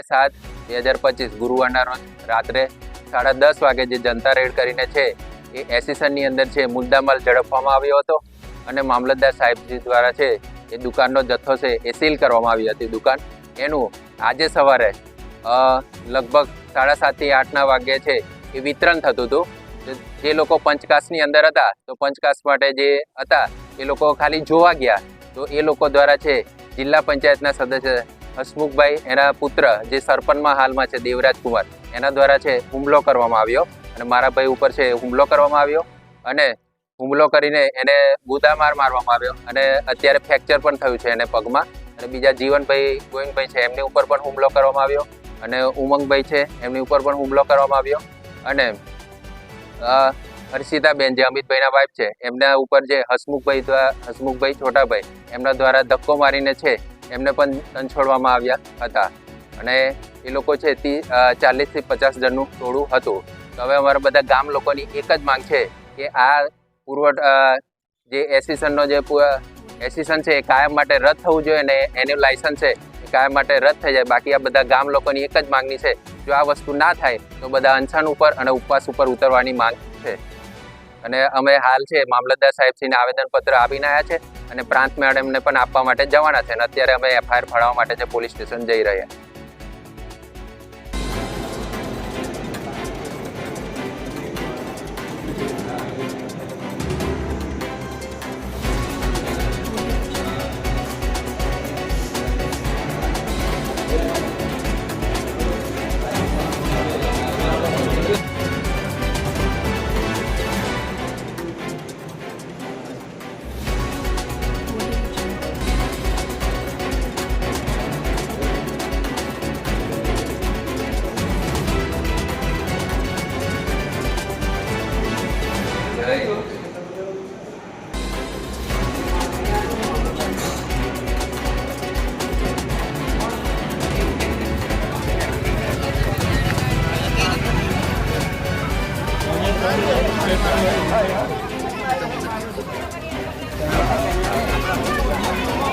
સાત, બે હજાર પચીસ, ગુરુવારના રોજ રાત્રે સાડા દસ વાગે જે જનતા રેડ કરીને છે, એ એસિસનની અંદર છે મુદ્દામાલ ઝડપવામાં આવ્યો હતો. અને મામલતદાર સાહેબજી દ્વારા છે એ દુકાનનો જથ્થો છે એ સીલ કરવામાં આવી હતી દુકાન. એનું આજે સવારે લગભગ સાડા સાતથી આઠના વાગ્યે છે એ વિતરણ થતું હતું. જે- લોકો પંચકાશની અંદર હતા, તો પંચકાશ માટે જે હતા એ લોકો ખાલી જોવા ગયા. તો એ લોકો દ્વારા છે જિલ્લા પંચાયતના સદસ્ય હસમુખભાઈ, એના પુત્ર, જે સરપંચમાં હાલમાં છે, દેવરાજ કુમાર, એના દ્વારા છે, હુમલો કરવામાં આવ્યો અને મારા ભાઈ ઉપર છે હુમલો કરવામાં આવ્યો અને હુમલો કરીને એને ગુદામાર મારવામાં આવ્યો અને અત્યારે ફ્રેક્ચર પણ થયું છે એને પગમાં અને બીજા જીવનભાઈ, ગોવિંદભાઈ છે, એમની ઉપર પણ હુમલો કરવામાં આવ્યો અને ઉમંગભાઈ છે, એમની ઉપર પણ હુમલો કરવામાં આવ્યો અને હર્ષિતાબેન જે અમિતભાઈના વાઇફ છે, એમના ઉપર જે હસમુખભાઈ હસમુખભાઈ છોટાભાઈ, એમના દ્વારા ધક્કો મારીને છે એમને પણ તંછોડવામાં આવ્યા હતા. અને એ લોકો છે તે ચાલીસથી પચાસ જણનું ટોળું હતું. તો હવે અમારા બધા ગામ લોકોની એક જ માંગ છે કે આ પુરવઠ જે એસિસનનો જે એસિસન છે એ કાયમ માટે રદ થવું જોઈએ અને એનું લાયસન્સ છે એ કાયમ માટે રદ થઈ જાય. બાકી આ બધા ગામ લોકોની એક જ માંગણી છે. જો આ વસ્તુ ના થાય, તો બધા અનશન ઉપર અને ઉપવાસ ઉપર ઉતરવાની માંગ છે. અને અમે હાલ છે મામલતદાર સાહેબશ્રીને આવેદનપત્ર આપીને આવ્યા છે. અને પ્રાંત મેડમને પણ આપવા માટે જવાના છે. અને અત્યારે અમે એફઆઈઆર ફાળવવા માટે જે પોલીસ સ્ટેશન જઈ રહ્યા. Thank you.